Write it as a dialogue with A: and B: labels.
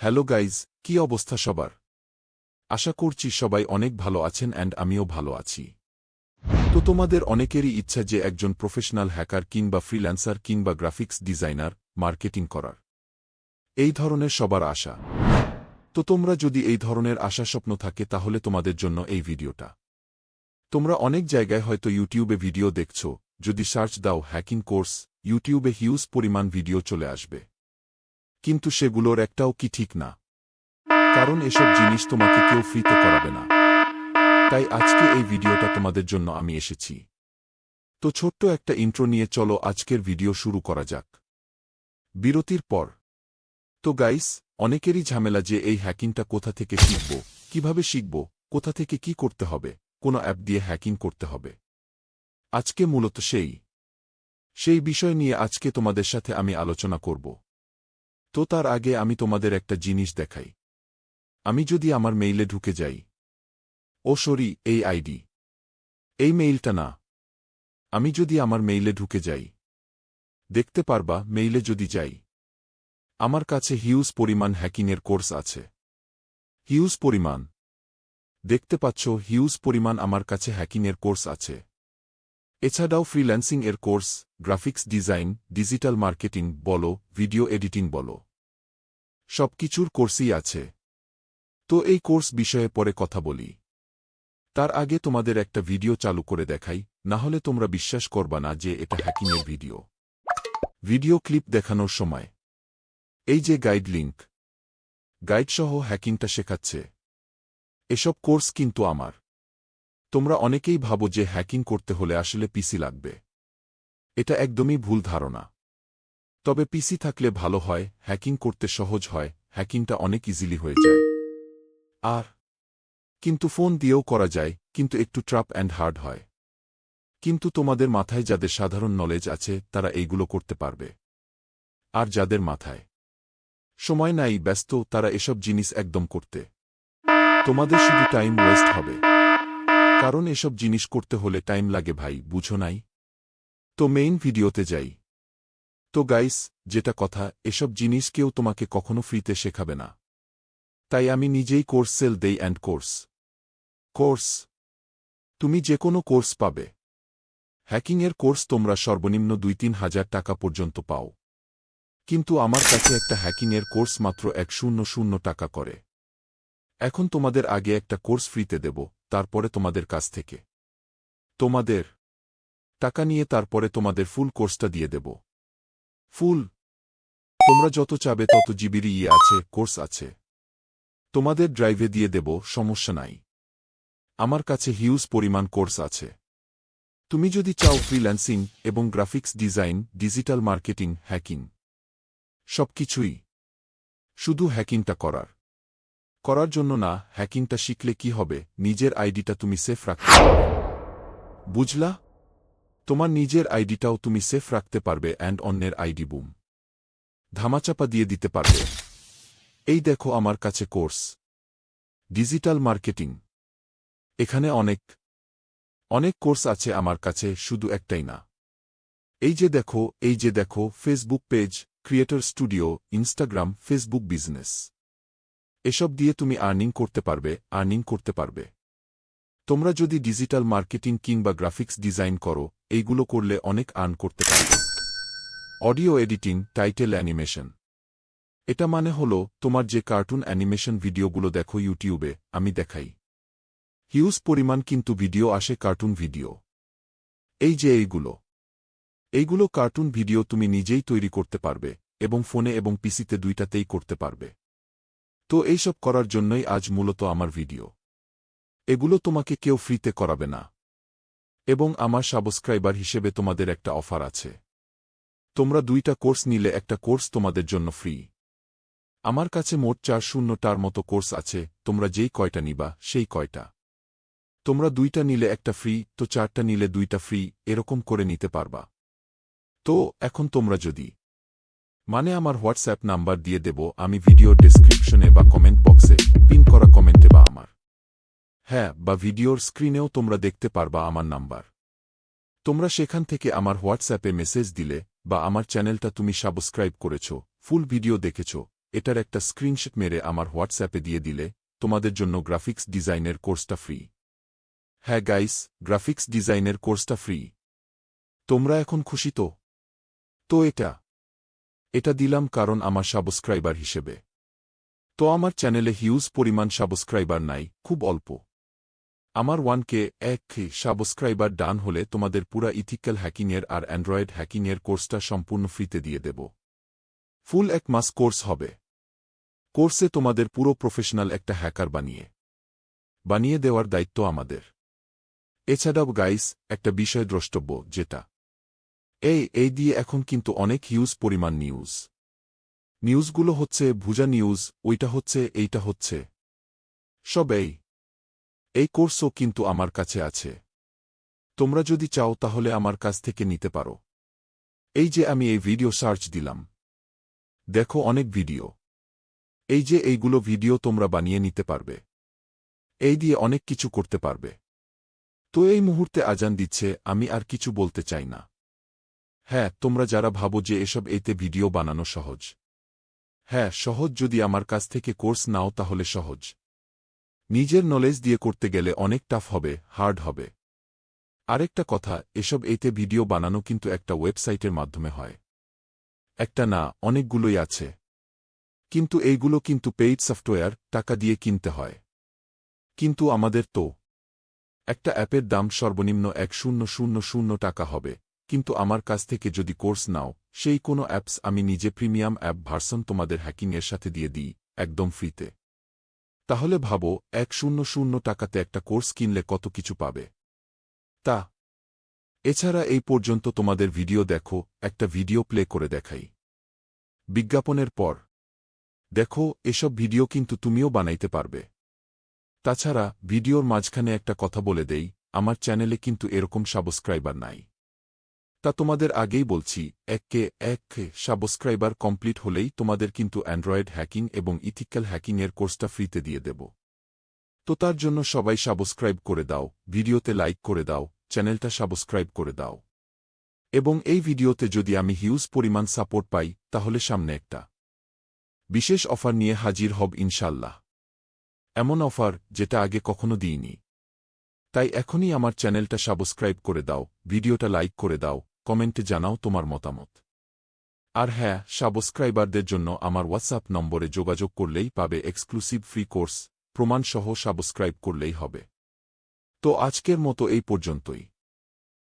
A: Hello guys, কি অবস্থা সবার? আশা করছি সবাই অনেক ভালো আছেন অ্যান্ড আমিও ভালো আছি। তো তোমাদের অনেকেরই ইচ্ছা যে একজন প্রফেশনাল হ্যাকার কিংবা ফ্রিল্যান্সার কিংবা গ্রাফিক্স ডিজাইনার মার্কেটিং করার। এই ধরনের সবার আশা। তো তোমরা যদি এই ধরনের আশা স্বপ্ন থাকে তাহলে তোমাদের জন্য এই ভিডিওটা। তোমরা অনেক জায়গায় হয়তো ইউটিউবে ভিডিও দেখছ, যদি সার্চ দাও হ্যাকিং কোর্স ইউটিউবে হিউজ পরিমাণ ভিডিও চলে আসবে। কিন্তু সেগুলোর একটাও কি ঠিক না? কারণ এসব জিনিস তোমাকে কেউ ফ্রিতে করাবে না। তাই আজকে এই ভিডিওটা তোমাদের জন্য আমি এসেছি। তো ছোট্ট একটা ইন্ট্রো নিয়ে চলো আজকের ভিডিও শুরু করা যাক। বিরতির পর। তো গাইস অনেকেরই ঝামেলা যে এই হ্যাকিংটা কোথা থেকে শিখব, কীভাবে শিখব, কোথা থেকে কি করতে হবে, কোনো অ্যাপ দিয়ে হ্যাকিং করতে হবে। আজকে মূলত সেই। সেই বিষয় নিয়ে আজকে তোমাদের সাথে আমি আলোচনা করব। তো তার আগে আমি তোমাদের একটা জিনিস দেখাই। আমি যদি আমার মেইলে ঢুকে যাই। ও সরি, এই আইডি। এই মেইলটা না। আমি যদি আমার মেইলে ঢুকে যাই। দেখতে পারবা, মেইলে যদি যাই। আমার কাছে হিউজ পরিমাণ হ্যাকিংয়ের কোর্স আছে। হিউজ পরিমাণ। দেখতে পাচ্ছ, হিউজ পরিমাণ আমার কাছে হ্যাকিংয়ের কোর্স আছে। এছাড়াও ফ্রিল্যান্সিং এর course, graphics design, digital marketing বলো, ভিডিও এডিটিং বলো। সবকিছুর কোর্সই আছে। তো এই কোর্স বিষয়ে পরে কথা বলি। তার আগে তোমাদের একটা ভিডিও চালু করে দেখাই, না হলে তোমরা বিশ্বাস করবা না যে এটা হ্যাকিংয়ের ভিডিও। ভিডিও ক্লিপ দেখানোর সময়। এই যে গাইড লিঙ্ক গাইডসহ হ্যাকিংটা শেখাচ্ছে। এসব কোর্স কিন্তু আমার। তোমরা অনেকেই ভাবো যে হ্যাকিং করতে হলে আসলে পিসি লাগবে। এটা একদমই ভুল ধারণা। তবে পিসি থাকলে ভালো হয়, হ্যাকিং করতে সহজ হয়, হ্যাকিংটা অনেক ইজিলি হয়ে যায়। আর কিন্তু ফোন দিয়েও করা যায়, কিন্তু একটু ট্রাপ অ্যান্ড হার্ড হয়। কিন্তু তোমাদের মাথায় যাদের সাধারণ নলেজ আছে, তারা এইগুলো করতে পারবে। আর যাদের মাথায় সময় নাই, ব্যস্ত, তারা এসব জিনিস একদম করতে। তোমাদের শুধু টাইম ওয়েস্ট হবে। কারণ এসব জিনিস করতে হলে টাইম লাগে ভাই, বুঝো নাই? তো মেইন ভিডিওতে যাই। তো গাইস, যেটা কথা, এসব জিনিস কেউ তোমাকে কখনো ফ্রিতে শেখাবে না। তাই আমি নিজেই কোর্স সেল দেই অ্যান্ড কোর্স। কোর্স। তুমি যে কোনো কোর্স পাবে। হ্যাকিংয়ের কোর্স তোমরা সর্বনিম্ন দুই তিন হাজার টাকা পর্যন্ত পাও। কিন্তু আমার কাছে একটা হ্যাকিংয়ের কোর্স মাত্র এক শূন্য শূন্য টাকা করে। এখন তোমাদের আগে একটা কোর্স ফ্রিতে দেব, তারপরে তোমাদের কাছ থেকে। তোমাদের। টাকা নিয়ে তারপরে তোমাদের ফুল কোর্সটা দিয়ে দেব। ফুল। তোমরা যত চাবে তত জিবির ইয়ে আছে, কোর্স আছে। তোমাদের ড্রাইভে দিয়ে দেব, সমস্যা নাই। আমার কাছে হিউজ পরিমাণ কোর্স আছে। তুমি যদি চাও ফ্রিল্যান্সিং এবং graphics design, digital marketing, hacking. সবকিছুই। শুধু হ্যাকিংটা করার। করার জন্য না, হ্যাকিংটা শিখলে কি হবে, নিজের আইডিটা তুমি সেফ রাখতে বুঝলা? তোমার নিজের আইডিটাও তুমি সেফ রাখতে পারবে অ্যান্ড অন্যের আইডি বুম ধামাচাপা দিয়ে দিতে পারবে। এই দেখো আমার কাছে কোর্স ডিজিটাল মার্কেটিং এখানে অনেক অনেক কোর্স আছে আমার কাছে, শুধু একটাই না। এই যে দেখো, এই যে দেখো Facebook page Creator Studio Instagram Facebook business এসব দিয়ে তুমি আর্নিং করতে পারবে আর্নিং করতে পারবে। তোমরা যদি ডিজিটাল মার্কেটিং কিংবা গ্রাফিক্স ডিজাইন করো এইগুলো করলে অনেক আর্ন করতে পারবে অডিও এডিটিং, টাইটেল অ্যানিমেশন। এটা মানে হল, তোমার যে কার্টুন অ্যানিমেশন ভিডিওগুলো দেখো ইউটিউবে, আমি দেখাই। হিউজ পরিমাণ কিন্তু ভিডিও আসে কার্টুন ভিডিও। এই যে এইগুলো। এইগুলো কার্টুন ভিডিও তুমি নিজেই তৈরি করতে পারবে, এবং ফোনে এবং পিসিতে দুইটাতেই করতে পারবে। তো এইসব করার জন্যই আজ মূলত আমার ভিডিও। এগুলো তোমাকে কেউ ফ্রিতে করাবে না। এবং আমার সাবস্ক্রাইবার হিসেবে তোমাদের একটা অফার আছে। তোমরা দুইটা কোর্স নিলে একটা কোর্স তোমাদের জন্য ফ্রি। আমার কাছে মোট চার শূন্যটার মতো কোর্স আছে, তোমরা যেই কয়টা নিবা, সেই কয়টা। তোমরা দুইটা নিলে একটা ফ্রি, তো চারটা নিলে দুইটা ফ্রি, এরকম করে নিতে পারবা। তো, এখন তোমরা যদি মানে আমার হোয়াটসঅ্যাপ নাম্বার দিয়ে দেব, আমি ভিডিও ডেসক্রিপশনে বা কমেন্ট বক্সে, পিন করা কমেন্টে বা আমার। হ্যাঁ বা ভিডিওর স্ক্রিনেও তোমরা দেখতে পারবা আমার নাম্বার। তোমরা সেখান থেকে আমার হোয়াটসঅ্যাপে মেসেজ দিলে, বা আমার চ্যানেলটা তুমি সাবস্ক্রাইব করেছ, ফুল ভিডিও দেখেছ, এটার একটা স্ক্রিনশট মেরে আমার হোয়াটসঅ্যাপে দিয়ে দিলে, তোমাদের জন্য গ্রাফিক্স ডিজাইনের কোর্সটা ফ্রি। হ্যাঁ গাইস গ্রাফিক্স ডিজাইনের কোর্সটা ফ্রি। তোমরা এখন খুশি তো? তো এটা। এটা দিলাম কারণ আমার সাবস্ক্রাইবার হিসেবে। তো আমার চ্যানেলে হিউজ পরিমাণ সাবস্ক্রাইবার নাই, খুব অল্প। আমার ওয়ানকে এক সাবস্ক্রাইবার ডান হলে তোমাদের পুরা ইথিক্যাল হ্যাকিংয়ের আর অ্যান্ড্রয়েড হ্যাকিংয়ের কোর্সটা সম্পূর্ণ ফ্রিতে দিয়ে দেব। ফুল এক মাস কোর্স হবে। কোর্সে তোমাদের পুরো প্রফেশনাল একটা হ্যাকার বানিয়ে। বানিয়ে দেওয়ার দায়িত্ব আমাদের। এছাড়াও গাইস একটা বিষয় দ্রষ্টব্য যেটা। এই এই দিয়ে এখন কিন্তু অনেক হিউজ পরিমাণ নিউজ নিউজগুলো হচ্ছে ভুজা নিউজ ওইটা হচ্ছে, এইটা হচ্ছে। সব এই। এই কোর্সও কিন্তু আমার কাছে আছে। তোমরা যদি চাও তাহলে আমার কাছ থেকে নিতে পারো। এই যে আমি এই ভিডিও সার্চ দিলাম। দেখো অনেক ভিডিও। এই যে এইগুলো ভিডিও তোমরা বানিয়ে নিতে পারবে। এই দিয়ে অনেক কিছু করতে পারবে। তো এই মুহূর্তে আজান দিচ্ছে, আমি আর কিছু বলতে চাই না। হ্যাঁ তোমরা যারা ভাবো যে এসব এতে ভিডিও বানানো সহজ। হ্যাঁ সহজ যদি আমার কাছ থেকে কোর্স নাও তাহলে সহজ। নিজের নলেজ দিয়ে করতে গেলে অনেক টাফ হবে হার্ড হবে। আরেকটা কথা, এসব এতে ভিডিও বানানো কিন্তু একটা ওয়েবসাইটের মাধ্যমে হয়। একটা না, অনেকগুলোই আছে। কিন্তু এইগুলো কিন্তু পেইড সফটওয়্যার টাকা দিয়ে কিনতে হয়। কিন্তু আমাদের তো। একটা অ্যাপের দাম সর্বনিম্ন এক শূন্য শূন্য শূন্য টাকা হবে। কিন্তু আমার কাছ থেকে যদি কোর্স নাও, সেই কোনো অ্যাপস আমি নিজে প্রিমিয়াম অ্যাপ ভার্সন তোমাদের হ্যাকিংয়ের সাথে দিয়ে দিই, একদম ফ্রিতে তাহলে ভাবো, এক শূন্য শূন্য টাকাতে একটা কোর্স কিনলে কত কিছু পাবে। তা। এছাড়া এই পর্যন্ত তোমাদের ভিডিও দেখো, একটা ভিডিও প্লে করে দেখাই। বিজ্ঞাপনের পর। দেখো, এসব ভিডিও কিন্তু তুমিও বানাইতে পারবে। তাছাড়া, ভিডিওর মাঝখানে একটা কথা বলে দেই, আমার চ্যানেলে কিন্তু এরকম সাবস্ক্রাইবার নাই। তা তোমাদের আগেই বলছি, এককে এক সাবস্ক্রাইবার কমপ্লিট হলেই তোমাদের কিন্তু অ্যান্ড্রয়েড হ্যাকিং এবং ইথিক্যাল হ্যাকিংয়ের কোর্সটা ফ্রিতে দিয়ে দেব। তো তার জন্য সবাই সাবস্ক্রাইব করে দাও, ভিডিওতে লাইক করে দাও, চ্যানেলটা সাবস্ক্রাইব করে দাও। এবং এই ভিডিওতে যদি আমি হিউজ পরিমাণ সাপোর্ট পাই, তাহলে সামনে একটা বিশেষ অফার নিয়ে হাজির হব ইনশাল্লাহ এমন অফার যেটা আগে কখনো দিইনি। তাই এখনই আমার চ্যানেলটা সাবস্ক্রাইব করে দাও, ভিডিওটা লাইক করে দাও, কমেন্টে জানাও তোমার মতামত। আর হ্যাঁ সাবস্ক্রাইবারদের জন্য আমার হোয়াটসঅ্যাপ নম্বরে যোগাযোগ করলেই পাবে এক্সক্লুসিভ ফ্রি কোর্স, প্রমাণসহ সাবস্ক্রাইব করলেই হবে। তো আজকের মতো এই পর্যন্তই।